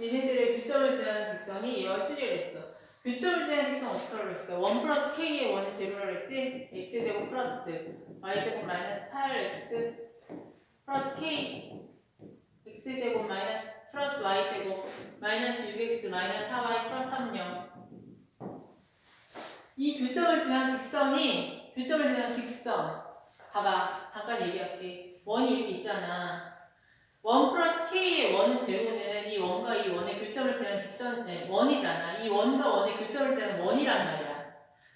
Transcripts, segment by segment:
얘네들의 교점을 지나는 직선이 얘와 수직을 했어. 교점을 지나는 직선 어떻게 하라고 했어? 1 플러스 k의 1이 제로라고 했지? x제곱 플러스 y제곱 마이너스 8x 플러스 k x제곱 마이너스 플러스 y제곱 마이너스 6x 마이너스 4y 플러스 3 0. 이 교점을 지나는 직선이 교점을 지나는 직선 봐봐 잠깐 얘기할게 원이 이렇게 있잖아 1 플러스 k의 원은 제로는 이 원과 이 원의 교점을 지나는 직선 네, 원이잖아. 이 원과 원의 교점을 지나는 원이란 말이야.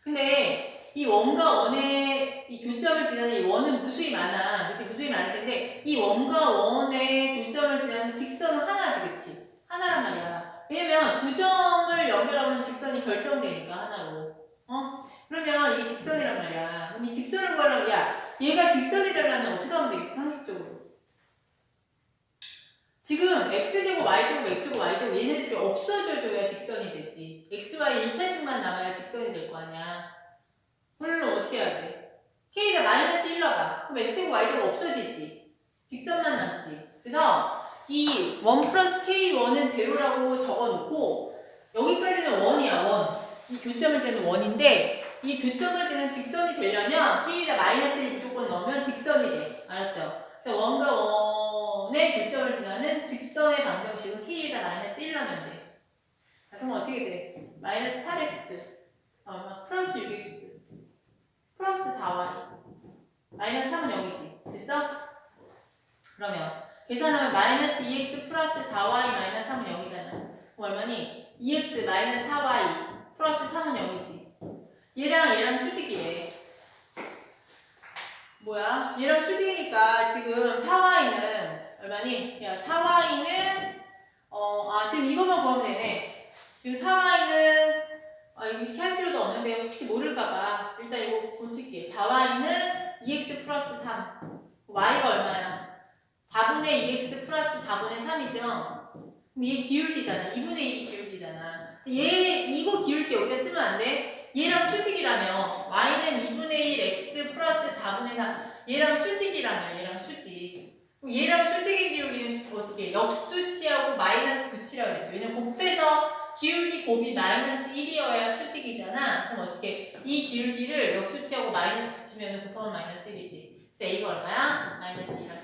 근데 이 원과 원의 이 교점을 지나는 이 원은 무수히 많아. 그치? 무수히 많을 텐데 이 원과 원의 교점을 지나는 직선은 하나지 그치? 하나란 말이야. 왜냐면 두 점을 연결하는 직선이 결정되니까 하나로. 어? 그러면 이게 직선이란 말이야. 그럼 이 직선을 구하려면 야 얘가 직선이 되려면 어떻게 하면 되겠어? 지금 x제곱 y제곱 x제곱 y제곱 얘네들이 없어져줘야 직선이 되지. xy 1차식만 남아야 직선이 될 거 아니야. 그러면 어떻게 해야 돼? k가 마이너스 1 넣어봐. 그럼 x제곱 y제곱 없어지지. 직선만 남지. 그래서 이 1 플러스 k1은 제로라고 적어놓고 여기까지는 원이야 원. 이 교점을 재는 원인데 이 교점을 재는 직선이 되려면 k에다 마이너스 1 무조건 넣으면 직선이 돼. 알았죠? 그래서 원과 원의 교점을 지나는 직선의 방정식은 k에다 마이너스 1 넣으면 돼. 자, 그럼 어떻게 돼? 마이너스 8x 얼마? 플러스 6x 플러스 4y 마이너스 3은 0이지. 됐어? 그러면 계산하면 마이너스 2x 플러스 4y 마이너스 3은 0이잖아. 그럼 얼마니? 2x 마이너스 4y 플러스 3은 0이지. 얘랑 얘랑 수직이래. 뭐야? 얘랑 수직이니까 지금 4y는 얼마니? 야, 4y는 어, 아, 지금 이것만 구하면 되네. 지금 4y는 아, 이렇게 할 필요도 없는데 혹시 모를까봐 일단 이거 고칠게. 4y는 2x 플러스 3. y가 얼마야? 4분의 2x 플러스 4분의 3이죠? 그럼 얘 기울기잖아. 2분의 1이 기울기잖아. 얘 이거 기울기 여기다 쓰면 안 돼? 얘랑 수직이라며 y는 2분의 1 x 플러스 4분의 3 얘랑 수직이라며 얘랑 얘랑 수직의 기울기는 어떻게 역수치하고 마이너스 붙이라고 그랬죠. 왜냐면 곱해서 기울기 곱이 마이너스 1이어야 수직이잖아. 그럼 어떻게 이 기울기를 역수치하고 마이너스 붙이면 곱하면 마이너스 1이지. 그래서 a가 얼마야? 마이너스 1이라고